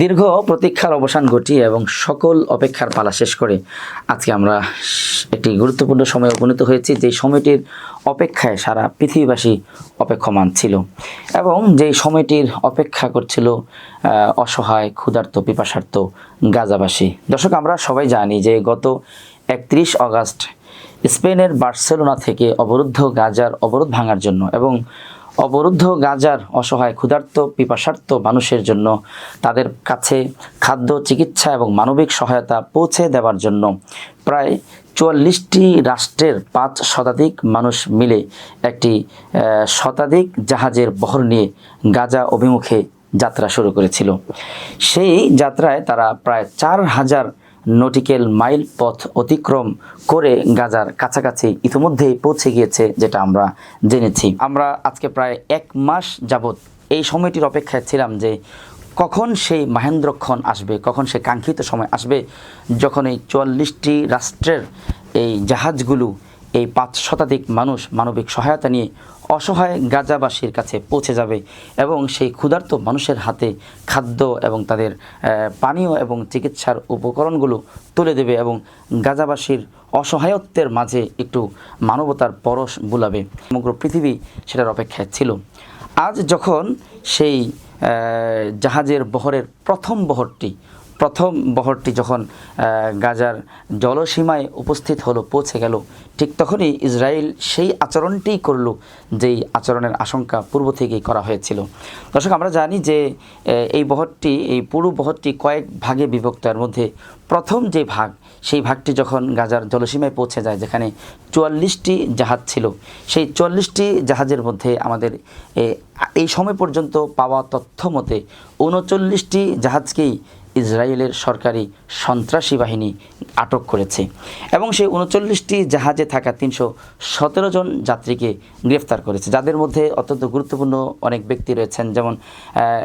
দীর্ঘ প্রতীক্ষার অবসান ঘটিয়ে এবং সকল অপেক্ষার পালা শেষ করে আজকে আমরা একটি গুরুত্বপূর্ণ সময়ে উপনীত হয়েছি যে সময়টির অপেক্ষায় সারা পৃথিবীবাসী অপেক্ষমান ছিল এবং যেই সময়টির অপেক্ষা করছিল অসহায়, ক্ষুধার্ত, পিপাসার্থ গাজাবাসী। দর্শক, আমরা সবাই জানি যে গত একত্রিশ অগাস্ট স্পেনের বার্সেলোনা থেকে অবরুদ্ধ গাজার অবরোধ ভাঙার জন্য এবং অবরুদ্ধ গাজার অসহায়, ক্ষুধার্ত পিপাসার্থ মানুষের জন্য তাদের কাছে খাদ্য, চিকিৎসা এবং মানবিক সহায়তা পৌঁছে দেওয়ার জন্য প্রায় চুয়াল্লিশটি রাষ্ট্রের পাঁচ শতাধিক মানুষ মিলে একটি শতাধিক জাহাজের বহর নিয়ে গাজা অভিমুখে যাত্রা শুরু করেছিল। সেই যাত্রায় তারা প্রায় চার হাজার নটিক্যাল মাইল পথ অতিক্রম করে গাজার কাছাকাছি ইতিমধ্যেই পৌঁছে গিয়েছে যেটা আমরা জেনেছি। আমরা আজকে প্রায় এক মাস যাবৎ এই সময়টির অপেক্ষায় ছিলাম যে কখন সেই মাহেন্দ্রক্ষণ আসবে, কখন সেই কাঙ্ক্ষিত সময় আসবে, যখন এই চুয়াল্লিশটি রাষ্ট্রের এই জাহাজগুলো, এই পাঁচ শতাধিক মানুষ মানবিক সহায়তা নিয়ে অসহায় গাজাবাসীর কাছে পৌঁছে যাবে এবং সেই ক্ষুধার্ত মানুষের হাতে খাদ্য এবং তাদের পানীয় এবং চিকিৎসার উপকরণগুলো তুলে দেবে এবং গাজাবাসীর অসহায়ত্বের মাঝে একটু মানবতার পরশ বুলাবে। সমগ্র পৃথিবী সেটার অপেক্ষায় ছিল। আজ যখন সেই জাহাজের বহরের প্রথম বহরটি প্রথম বহরটি যখন গাজার জলসীমায় উপস্থিত হলো, পৌঁছে গেল, ঠিক তখনই ইসরায়েল সেই আচরণটিই করল যেই আচরণের আশঙ্কা পূর্ব থেকেই করা হয়েছিল। দর্শক, আমরা জানি যে এই বহরটি, এই পুরো বহরটি কয়েক ভাগে বিভক্ত। এর মধ্যে প্রথম যে ভাগ, সেই ভাগটি যখন গাজার জলসীমায় পৌঁছে যায়, যেখানে চুয়াল্লিশটি জাহাজ ছিল, সেই চুয়াল্লিশটি জাহাজের মধ্যে আমাদের এই সময় পর্যন্ত পাওয়া তথ্য মতে, উনচল্লিশটি জাহাজকেই ইসরায়েলের সরকারি সন্ত্রাসী বাহিনী আটক করেছে এবং সেই উনচল্লিশটি জাহাজে থাকা তিনশো সতেরো জন যাত্রীকে গ্রেফতার করেছে। যাদের মধ্যে অত্যন্ত গুরুত্বপূর্ণ অনেক ব্যক্তি রয়েছেন, যেমন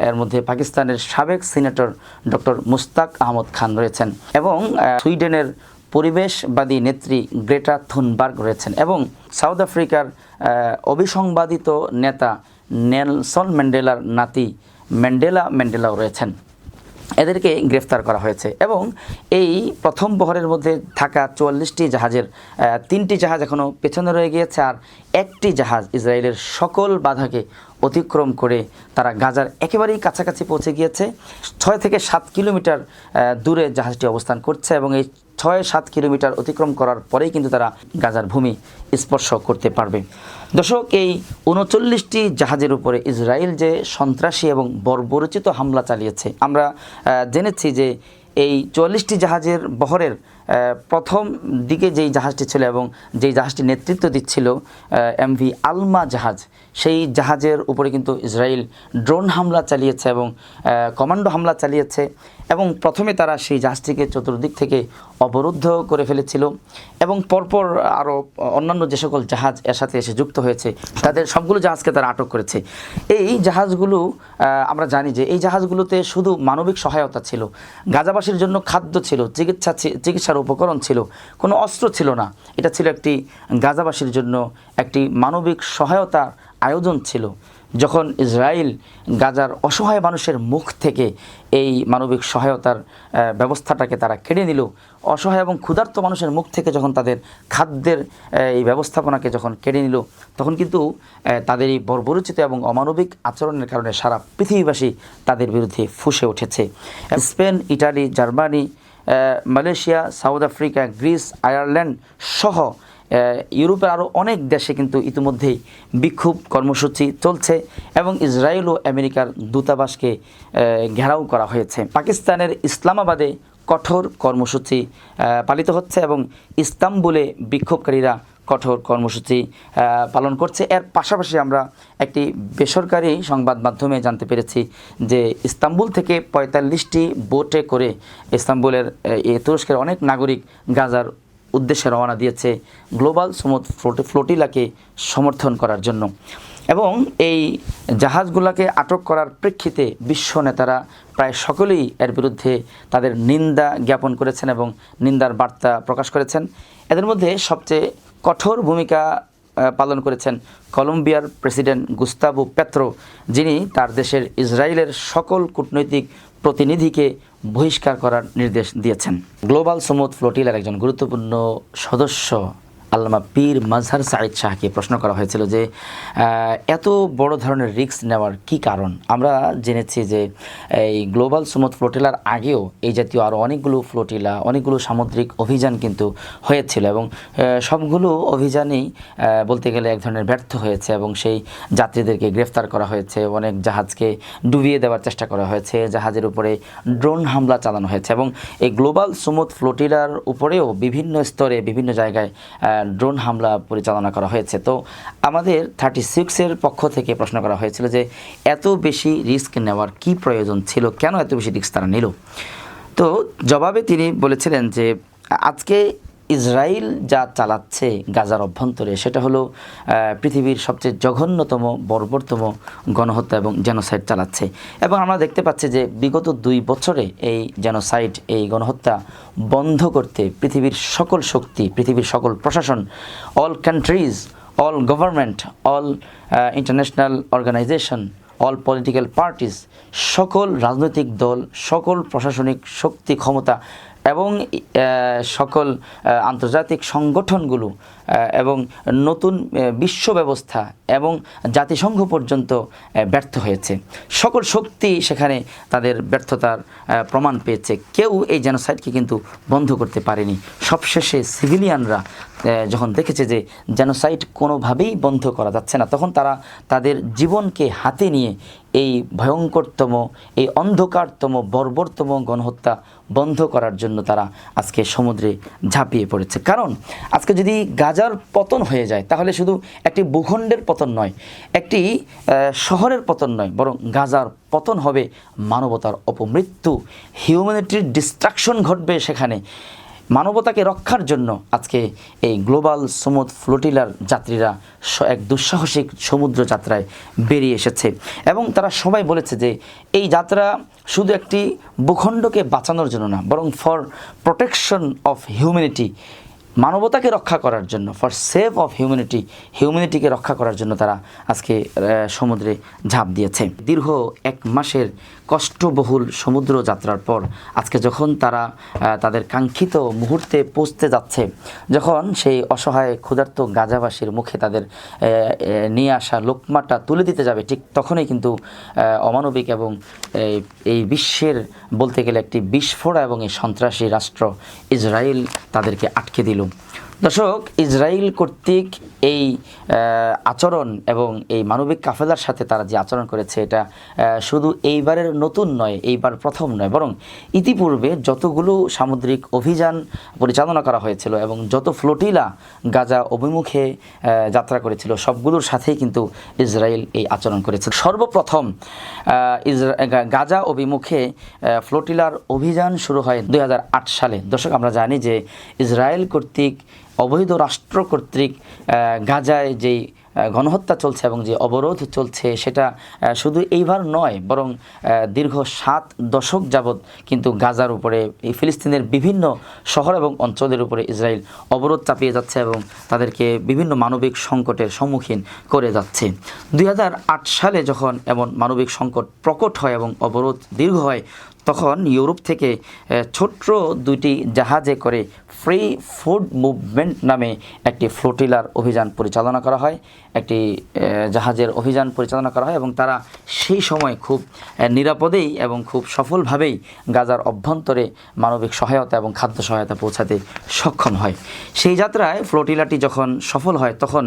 এর মধ্যে পাকিস্তানের সাবেক সিনেটর ডক্টর মুস্তাক আহমদ খান রয়েছেন এবং সুইডেনের পরিবেশবাদী নেত্রী গ্রেটা থুনবার্গ রয়েছেন এবং সাউথ আফ্রিকার অবিসংবাদিত নেতা নেলসন ম্যান্ডেলার নাতি ম্যান্ডেলা ম্যান্ডেলাও রয়েছেন। এদেরকে গ্রেফতার করা হয়েছে এবং এই প্রথম বহরের মধ্যে থাকা চুয়াল্লিশটি জাহাজের তিনটি জাহাজ এখনও পেছনে রয়ে গিয়েছে আর একটি জাহাজ ইসরায়েলের সকল বাধাকে অতিক্রম করে তারা গাজার একেবারেই কাছাকাছি পৌঁছে গিয়েছে। ছয় থেকে সাত কিলোমিটার দূরে জাহাজটি অবস্থান করছে এবং এই ছয় সাত কিলোমিটার অতিক্রম করার পরেই কিন্তু তারা গাজার ভূমি স্পর্শ করতে পারবে। দর্শক, এই উনচল্লিশটি জাহাজের উপরে ইসরায়েল যে সন্ত্রাসী এবং বর্বরচিত হামলা চালিয়েছে, আমরা জেনেছি যে এই চুয়াল্লিশটি জাহাজের বহরের প্রথম দিকে যেই জাহাজটি ছিল এবং যেই জাহাজটি নেতৃত্ব দিচ্ছিল এমভি আলমা জাহাজ সেই জাহাজের উপরে কিন্তু ইসরায়েল ড্রোন হামলা চালিয়েছে এবং কমান্ডো হামলা চালিয়েছে এবং প্রথমে তারা সেই জাহাজটিকে চতুর্দিক থেকে অবরুদ্ধ করে ফেলেছিল এবং পরপর আরও অন্যান্য যে সকল জাহাজ এর সাথে এসে যুক্ত হয়েছে, তাদের সবগুলো জাহাজকে তারা আটক করেছে। এই জাহাজগুলো আমরা জানি যে এই জাহাজগুলোতে শুধু মানবিক সহায়তা ছিল, গাজাবাসীর জন্য খাদ্য ছিল, চিকিৎসা চিকিৎসার উপকরণ ছিল, কোনো অস্ত্র ছিল না। এটা ছিল একটি গাজাবাসীর জন্য একটি মানবিক সহায়তার আয়োজন ছিল, যখন ইসরায়েল গাজার অসহায় মানুষের মুখ থেকে এই মানবিক সহায়তার ব্যবস্থাটাকে তারা কেড়ে নিল। অসহায় এবং ক্ষুধার্ত মানুষের মুখ থেকে যখন তাদের খাদ্যের এই ব্যবস্থাপনাকে যখন কেড়ে নিল, তখন কিন্তু তাদের এই বর্বরচিত এবং অমানবিক আচরণের কারণে সারা পৃথিবীবাসী তাদের বিরুদ্ধে ফুসে উঠেছে। Spain, Italy, Germany Malaysia, South Africa, Greece, Ireland সহ ইউরোপের আরও অনেক দেশে কিন্তু ইতিমধ্যেই বিক্ষোভ কর্মসূচি চলছে এবং ইসরায়েল ও আমেরিকার দূতাবাসকে ঘেরাও করা হয়েছে। পাকিস্তানের ইসলামাবাদে কঠোর কর্মসূচি পালিত হচ্ছে এবং ইস্তাম্বুলে বিক্ষোভকারীরা কঠোর কর্মসূচি পালন করছে। এর পাশাপাশি আমরা একটি বেসরকারি সংবাদ মাধ্যমে জানতে পেরেছি যে ইস্তাম্বুল থেকে পঁয়তাল্লিশটি বোটে করে ইস্তাম্বুলের তুরস্কের অনেক নাগরিক গাজার উদ্দেশ্যে রওনা দিয়েছে গ্লোবাল সমুদ্র ফ্লোটি, ফ্লোটিলাকে সমর্থন করার জন্য। এবং এই জাহাজগুলোকে আটক করার প্রেক্ষিতে বিশ্ব নেতারা প্রায় সকলেই এর বিরুদ্ধে তাদের নিন্দা জ্ঞাপন করেছেন এবং নিন্দার বার্তা প্রকাশ করেছেন। এদের মধ্যে সবচেয়ে কঠোর ভূমিকা পালন করেছেন কলম্বিয়ার প্রেসিডেন্ট গুস্তাবো পেত্রো, যিনি তার দেশের ইসরায়েলের সকল কূটনৈতিক প্রতিনিধিকে বহিষ্কার করার নির্দেশ দিয়েছেন। গ্লোবাল সমুদ ফ্লোটিলার একজন গুরুত্বপূর্ণ সদস্য আল্লামা পীর মাজহার সাঈদ শাহকে প্রশ্ন করা হয়েছিল যে এত বড় ধরনের রিস্ক নেওয়ার কি কারণ? আমরা জেনেছি যে, এই গ্লোবাল সমুদ ফ্লোটিলার আগেও এই জাতীয় আরও অনেকগুলো ফ্লোটিলা, অনেকগুলো সামুদ্রিক অভিযান কিন্তু হয়েছিল এবং সবগুলো অভিযানেই বলতে গেলে এক ধরনের ব্যর্থ হয়েছে এবং সেই যাত্রীদেরকে গ্রেফতার করা হয়েছে, অনেক জাহাজকে ডুবিয়ে দেওয়ার চেষ্টা করা হয়েছে, জাহাজের উপরে ড্রোন হামলা চালানো হয়েছে এবং এই গ্লোবাল সুমুদ ফ্লোটিলার উপরেও বিভিন্ন স্তরে, বিভিন্ন জায়গায় ড্রোন হামলা পরিচালনা করা হয়েছে। তো আমাদের থার্টি সিক্সের পক্ষ থেকে প্রশ্ন করা হয়েছিল যে, এত বেশি রিস্ক নেওয়ার কি প্রয়োজন ছিল? কেন এত বেশি রিস্ক তারা নিল? তো জবাবে তিনি বলেছিলেন যে আজকে ইসরায়েল যা চালাচ্ছে গাজার অভ্যন্তরে, সেটা হলো পৃথিবীর সবচেয়ে জঘন্যতম, বর্বরতম গণহত্যা এবং জেনোসাইড চালাচ্ছে। এবং আমরা দেখতে পাচ্ছি যে বিগত দুই বছরে এই জেনোসাইড এই গণহত্যা বন্ধ করতে পৃথিবীর সকল শক্তি, পৃথিবীর সকল প্রশাসন all countries all government all international organisation all political parties সকল রাজনৈতিক দল, সকল প্রশাসনিক শক্তি ক্ষমতা এবং সকল আন্তর্জাতিক সংগঠনগুলো এবং নতুন বিশ্ব ব্যবস্থা এবং জাতিসংঘ পর্যন্ত ব্যর্থ হয়েছে। সকল শক্তি সেখানে তাদের ব্যর্থতার প্রমাণ পেয়েছে। কেউ এই জেনোসাইডকে কিন্তু বন্ধ করতে পারেনি। সবশেষে সিভিলিয়ানরা যখন দেখেছে যে জেনোসাইড কোনোভাবেই বন্ধ করা যাচ্ছে না, তখন তারা তাদের জীবনকে হাতে নিয়ে এই ভয়ঙ্করতম, এই অন্ধকারতম, বর্বরতম গণহত্যা বন্ধ করার জন্য তারা আজকে সমুদ্রে ঝাঁপিয়ে পড়েছে। কারণ আজকে যদি গাজার পতন হয়ে যায়, তাহলে শুধু একটি ভূখণ্ডের পতন নয়, একটি শহরের পতন নয়, বরং গাজার পতন হবে মানবতার অপমৃত্যু হিউম্যানিটির ডিস্ট্রাকশন ঘটবে সেখানে। মানবতাকে রক্ষার জন্য আজকে এই গ্লোবাল সমুদ ফ্লোটিলার যাত্রীরা এক দুঃসাহসিক সমুদ্র যাত্রায় বেরিয়ে এসেছে। এবং তারা সবাই বলেছে যে এই যাত্রা শুধু একটি ভূখণ্ডকে বাঁচানোর জন্য না, বরং ফর প্রোটেকশন অফ হিউম্যানিটি মানবতাকে রক্ষা করার জন্য ফর সেভ অফ হিউম্যানিটি হিউম্যানিটিকে রক্ষা করার জন্য তারা আজকে সমুদ্রে ঝাঁপ দিয়েছে। দীর্ঘ এক মাসের কষ্টবহুল সমুদ্র যাত্রার পর আজকে যখন তারা তাদের কাঙ্ক্ষিত মুহূর্তে পৌঁছতে যাচ্ছে, যখন সেই অসহায় ক্ষুধার্ত গাজাবাসীর মুখে তাদের নিয়ে আসা লোকমাটা তুলে দিতে যাবে, ঠিক তখনই কিন্তু অমানবিক এবং এই বিশ্বের বলতে গেলে একটি বিস্ফোরা এবং এই সন্ত্রাসী রাষ্ট্র ইসরায়েল তাদেরকে আটকে দিল। দর্শক ইসরায়েল কর্তৃক এই আচরণ এবং এই মানবিক কাফেলার সাথে তারা যে আচরণ করেছে, এটা শুধু এইবারের নতুন নয়, এইবার প্রথম নয়, বরং ইতিপূর্বে যতগুলো সামুদ্রিক অভিযান পরিচালনা করা হয়েছিল এবং যত ফ্লোটিলা গাজা অভিমুখে যাত্রা করেছিল, সবগুলোর সাথেই কিন্তু ইসরায়েল এই আচরণ করেছে। সর্বপ্রথম গাজা অভিমুখে ফ্লোটিলার অভিযান শুরু হয় দু হাজার আট সালে। দর্শক, আমরা জানি যে ইসরায়েল কর্তৃক অবৈধ রাষ্ট্র কর্তৃক গাজায় যেই গণহত্যা চলছে এবং যে অবরোধ চলছে সেটা শুধু এইবার নয়, বরং দীর্ঘ সাত দশক যাবৎ কিন্তু গাজার উপরে, এই ফিলিস্তিনের বিভিন্ন শহর এবং অঞ্চলের উপরে ইসরায়েল অবরোধ চাপিয়ে যাচ্ছে এবং তাদেরকে বিভিন্ন মানবিক সংকটের সম্মুখীন করে যাচ্ছে। দুই হাজার আট সালে যখন এমন মানবিক সংকট প্রকট হয় এবং অবরোধ দীর্ঘ হয় তখন ইউরোপ থেকে ছোট্ট দুইটি জাহাজে করে ফ্রি ফুড মুভমেন্ট নামে একটি ফ্লোটিলার অভিযান পরিচালনা করা হয়। একটি জাহাজের অভিযান পরিচালনা করা হয় এবং তারা সেই সময় খুব নিরাপদেই এবং খুব সফলভাবেই গাজার অভ্যন্তরে মানবিক সহায়তা এবং খাদ্য সহায়তা পৌঁছাতে সক্ষম হয়। সেই যাত্রায় ফ্লোটিলাটি যখন সফল হয়, তখন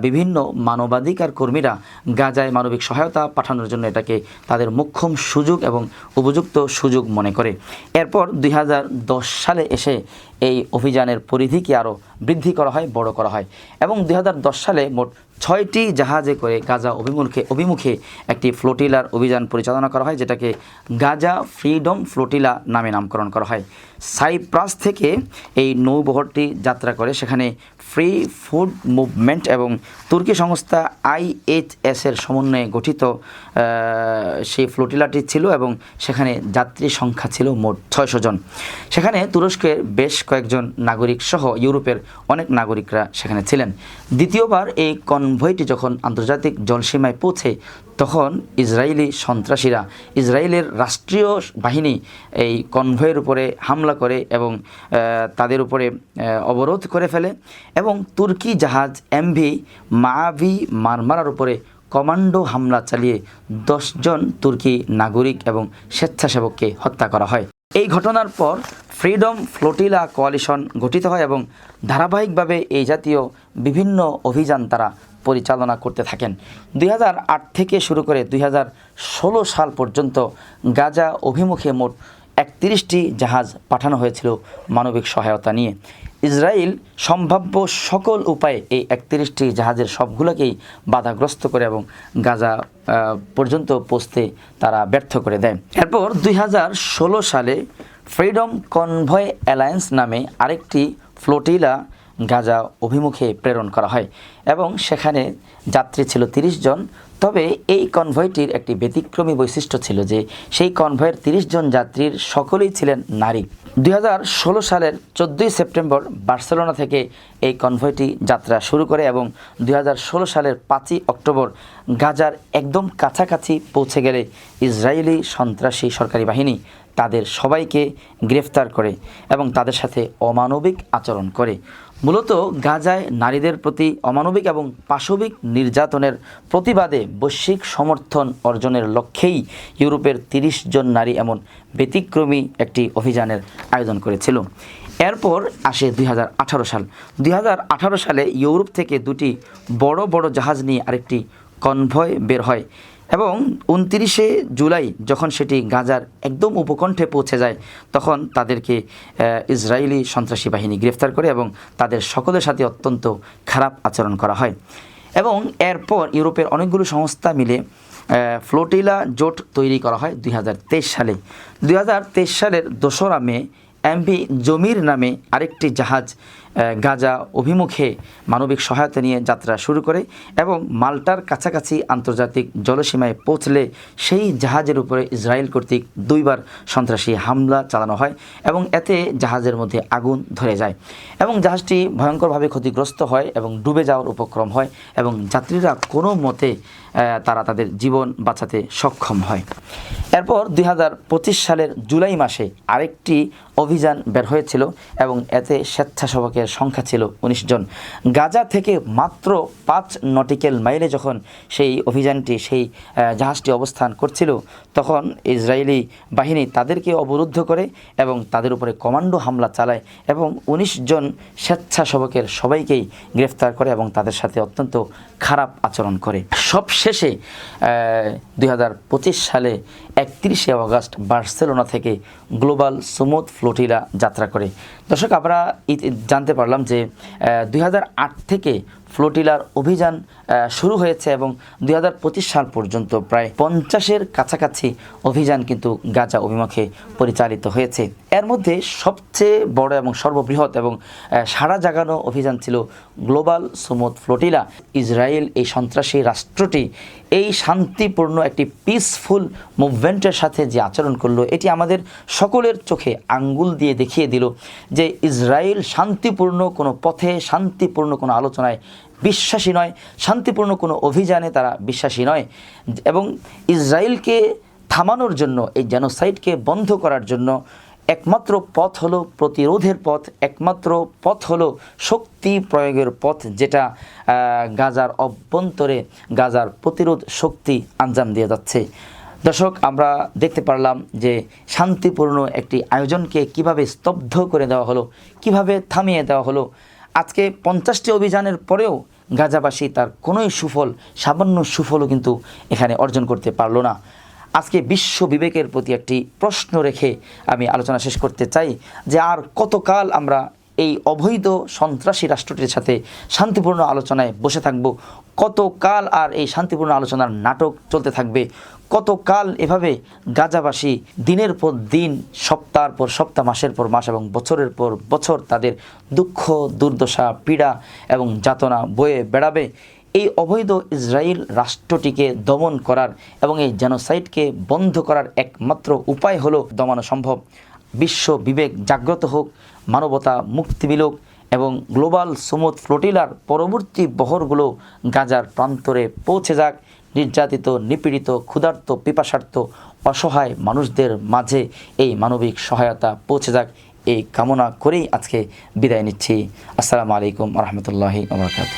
বিভিন্ন মানবাধিকার কর্মীরা গাজায় মানবিক সহায়তা পাঠানোর জন্য এটাকে তাদের মোক্ষম সুযোগ এবং উপযুক্ত সুযোগ মনে করে। এরপর দুই হাজার দশ সালে এসে এই অভিযানের পরিধিকে আরও বৃদ্ধি করা হয়, বড় করা হয়। এবং দু হাজার দশ সালে মোট ছয়টি জাহাজে করে গাজা অভিমুখে অভিমুখে একটি ফ্লোটিলার অভিযান পরিচালনা করা হয়, যেটাকে গাজা ফ্রিডম ফ্লোটিলা নামে নামকরণ করা হয়। সাইপ্রাস থেকে এই নৌবহরটি যাত্রা করে সেখানে ফ্রি ফুড মুভমেন্ট এবং তুর্কি সংস্থা আইএইচএস এর সমন্বয়ে গঠিত সেই ফ্লোটিলাটি ছিল এবং সেখানে যাত্রী সংখ্যা ছিল মোট ছয়শো জন। সেখানে তুরস্কের বেশ কয়েকজন নাগরিক সহ ইউরোপের অনেক নাগরিকরা সেখানে ছিলেন। দ্বিতীয়বার এই কনভয়টি যখন আন্তর্জাতিক জলসীমায় পৌঁছে, তখন ইসরায়েলি সন্ত্রাসীরা, ইসরায়েলের রাষ্ট্রীয় বাহিনী এই কনভয়ের উপরে হামলা করে এবং তাদের উপরে অবরোধ করে ফেলে এবং তুর্কি জাহাজ এমভি মাভি মারমারার উপরে কমান্ডো হামলা চালিয়ে দশজন তুর্কি নাগরিক এবং স্বেচ্ছাসেবককে হত্যা করা হয়। এই ঘটনার পর ফ্রিডম ফ্লোটিলা কোয়ালিশন গঠিত হয় এবং ধারাবাহিকভাবে এই জাতীয় বিভিন্ন অভিযান তারা পরিচালনা করতে থাকেন। দুই হাজার আট থেকে শুরু করে দুই হাজার ষোলো সাল পর্যন্ত গাজা অভিমুখে মোট একত্রিশটি জাহাজ পাঠানো হয়েছিল মানবিক সহায়তা নিয়ে। ইসরায়েল সম্ভাব্য সকল উপায়ে এই একত্রিশটি জাহাজের সবগুলোকেই বাধাগ্রস্ত করে এবং গাজা পর্যন্ত পৌঁছতে তারা ব্যর্থ করে দেয়। এরপর দুই হাজার ষোলো সালে ফ্রিডম কনভয় অ্যালায়েন্স নামে আরেকটি ফ্লোটিলা গাজা অভিমুখে প্রেরণ করা হয় এবং সেখানে যাত্রী ছিল তিরিশ জন। তবে এই কনভয়টির একটি ব্যতিক্রমী বৈশিষ্ট্য ছিল যে সেই কনভয়ের তিরিশ জন যাত্রীর সকলেই ছিলেন নারী। দুই হাজার ষোলো সালের চোদ্দোই সেপ্টেম্বর বার্সেলোনা থেকে এই কনভয়টি যাত্রা শুরু করে এবং দুই হাজার ষোলো সালের পাঁচই অক্টোবর গাজার একদম কাছাকাছি পৌঁছে গেলে ইসরায়েলি সন্ত্রাসী সরকারি বাহিনী তাদের সবাইকে গ্রেফতার করে এবং তাদের সাথে অমানবিক আচরণ করে। মূলত গাজায় নারীদের প্রতি অমানবিক এবং পাশবিক নির্যাতনের প্রতিবাদে বৈশ্বিক সমর্থন অর্জনের লক্ষ্যেই ইউরোপের তিরিশ জন নারী এমন ব্যতিক্রমী একটি অভিযানের আয়োজন করেছিল। এরপর আসে দুই হাজার আঠারো সাল। দুই হাজার আঠারো সালে ইউরোপ থেকে দুটি বড় বড় জাহাজ নিয়ে আরেকটি কনভয় বের হয়। এবং উনত্রিশে জুলাই যখন সেটি গাজার একদম উপকণ্ঠে পৌঁছে যায়, তখন তাদেরকে ইসরায়েলি সন্ত্রাসী বাহিনী গ্রেফতার করে এবং তাদের সকলের সাথে অত্যন্ত খারাপ আচরণ করা হয়। এবং এরপর ইউরোপের অনেকগুলো সংস্থা মিলে ফ্লোটিলা জোট তৈরি করা হয় দুই হাজার তেইশ সালে। দুই হাজার তেইশ সালের দোসরা মে এমভি জমির নামে আরেকটি জাহাজ গাজা অভিমুখে মানবিক সহায়তা নিয়ে যাত্রা শুরু করে এবং মাল্টার কাছাকাছি আন্তর্জাতিক জলসীমায় পৌঁছলে সেই জাহাজের উপরে ইসরায়েল কর্তৃক দুইবার সন্ত্রাসী হামলা চালানো হয় এবং এতে জাহাজের মধ্যে আগুন ধরে যায়। এবং জাহাজটি ভয়ঙ্করভাবে ক্ষতিগ্রস্ত হয় এবং ডুবে যাওয়ার উপক্রম হয় এবং যাত্রীরা কোনো মতে তারা তাদের জীবন বাঁচাতে সক্ষম হয়। এরপর দুই হাজার পঁচিশ সালের জুলাই মাসে আরেকটি অভিযান বের হয়েছিল এবং এতে স্বেচ্ছাসেবকের সংখ্যা ছিল উনিশ জন। গাজা থেকে মাত্র পাঁচ নটিক্যাল মাইলে যখন সেই অভিযানটি, সেই জাহাজটি অবস্থান করছিল, তখন ইসরায়েলি বাহিনী তাদেরকে অবরুদ্ধ করে এবং তাদের উপরে কমান্ডো হামলা চালায় এবং উনিশ জন স্বেচ্ছাসেবকের সবাইকেই গ্রেফতার করে এবং তাদের সাথে অত্যন্ত খারাপ আচরণ করে। সবশেষে দু হাজার পঁচিশ সালে একত্রিশে অগস্ট বার্সেলোনা থেকে গ্লোবাল সুমোদ ফ্লোটিলা যাত্রা করে। দর্শক, আমরা জানতে পারলাম যে দু হাজার আট থেকে ফ্লোটিলার অভিযান শুরু হয়েছে এবং দু হাজার পঁচিশ সাল পর্যন্ত প্রায় পঞ্চাশের কাছাকাছি অভিযান কিন্তু গাজা অভিমুখে পরিচালিত হয়েছে। এর মধ্যে সবচেয়ে বড় এবং সর্ববৃহৎ এবং সারা জাগানো অভিযান ছিল গ্লোবাল সুমুদ ফ্লোটিলা ইসরায়েল এই সন্ত্রাসী রাষ্ট্রটি এই শান্তিপূর্ণ একটি পিসফুল মুভমেন্টের সাথে যে আচরণ করল, এটি আমাদের সকলের চোখে আঙ্গুল দিয়ে দেখিয়ে দিল যে ইসরায়েল শান্তিপূর্ণ কোনো পথে, শান্তিপূর্ণ কোনো আলোচনায় বিশ্বাসী নয়, শান্তিপূর্ণ কোনো অভিযানে তারা বিশ্বাসী নয়। এবং ইসরায়েলকে থামানোর জন্য, এই জেনোসাইডকে বন্ধ করার জন্য একমাত্র পথ হলো প্রতিরোধের পথ, একমাত্র পথ হলো শক্তি প্রয়োগের পথ, যেটা গাজার অভ্যন্তরে গাজার প্রতিরোধ শক্তি আঞ্জাম দিয়ে যাচ্ছে। দর্শক, আমরা দেখতে পারলাম যে শান্তিপূর্ণ একটি আয়োজনকে কীভাবে স্তব্ধ করে দেওয়া হলো, কীভাবে থামিয়ে দেওয়া হলো আজকে পঞ্চাশটি অভিযানের পরেও গাজাবাসী তার কোনোই সুফল, সামান্য সুফলও কিন্তু এখানে অর্জন করতে পারল না। আজকে বিশ্ব বিবেকের প্রতি একটি প্রশ্ন রেখে আমি আলোচনা শেষ করতে চাই যে আর কতকাল আমরা এই অবৈধ সন্ত্রাসী রাষ্ট্রটির সাথে শান্তিপূর্ণ আলোচনায় বসে থাকব। কতকাল আর এই শান্তিপূর্ণ আলোচনার নাটক চলতে থাকবে? কতকাল এভাবে গাজাবাসী দিনের পর দিন, সপ্তাহের পর সপ্তাহ, মাসের পর মাস এবং বছরের পর বছর তাদের দুঃখ, দুর্দশা, পীড়া এবং যাতনা বয়ে বেড়াবে? এই অবৈধ ইসরায়েল রাষ্ট্রটিকে দমন করার এবং এই জেনোসাইডকে বন্ধ করার একমাত্র উপায় হলো দমানো সম্ভব। বিশ্ব বিবেক জাগ্রত হোক, মানবতা মুক্তি মিলুক এবং গ্লোবাল সমুদ ফ্লোটিলার পরবর্তী বহরগুলো গাজার প্রান্তরে পৌঁছে যাক, নির্যাতিত, নিপীড়িত, ক্ষুধার্ত, পিপাসার্থ, অসহায় মানুষদের মাঝে এই মানবিক সহায়তা পৌঁছে যাক এই কামনা করেই আজকে বিদায় নিচ্ছি। আসসালামু আলাইকুম রহমতুল্লাহি আবরকাত